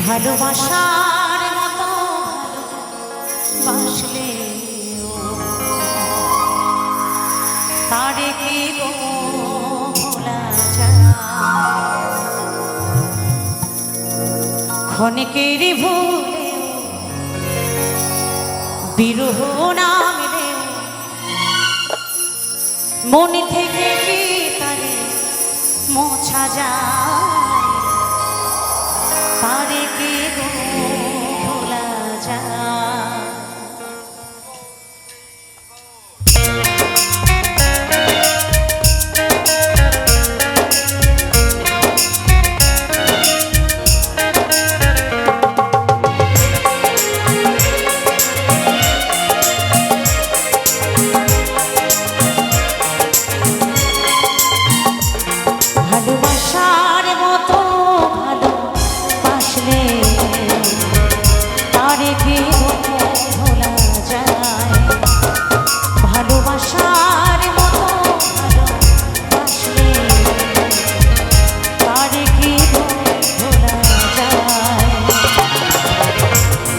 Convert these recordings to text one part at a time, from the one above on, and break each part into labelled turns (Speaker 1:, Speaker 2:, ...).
Speaker 1: ভালোবাসার মতো বাসলে তারে কি? ক্ষণিকের ভুলে বিরহ নামলে মনে থেকে কি তারে মোছা যায়?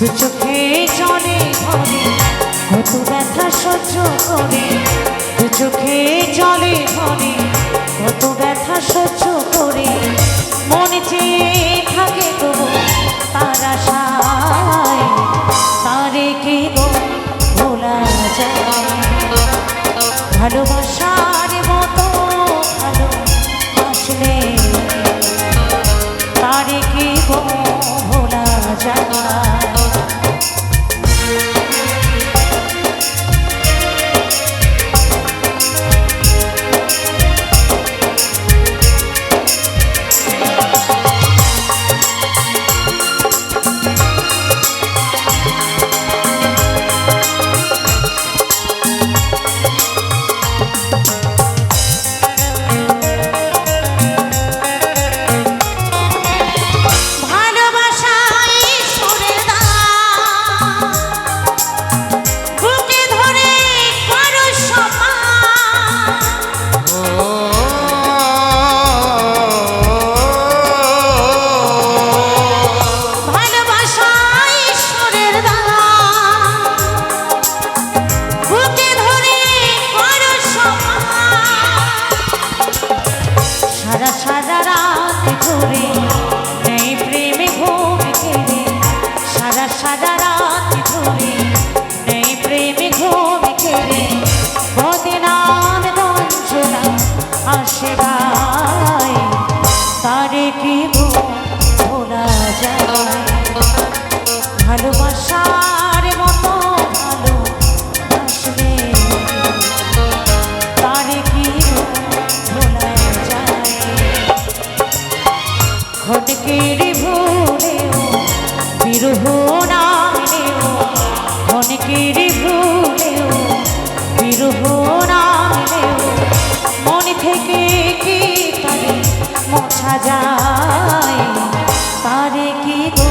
Speaker 1: দু চোখে জলে ভরে, কত ব্যথা সহ্য করে। দু চোখে জলে ভরে, কত ব্যথা সহ্য করে। মনে চেয়ে থাকে তবু তার আশায়, তারে কি গো ভোলা যায়। ভালোবাসার রাত নেই প্রেমে ঘুম খেলে সারা সারা রাত ধরে, নেই প্রেমে ঘুম খেলে বদিনাম রঞ্জনা আসে ঘটকের ভুলেও বিরহ নামেও ঘনকের ভুলেও বিরহ নামেও মনে থেকে কি তারে যায়? তারে কি গো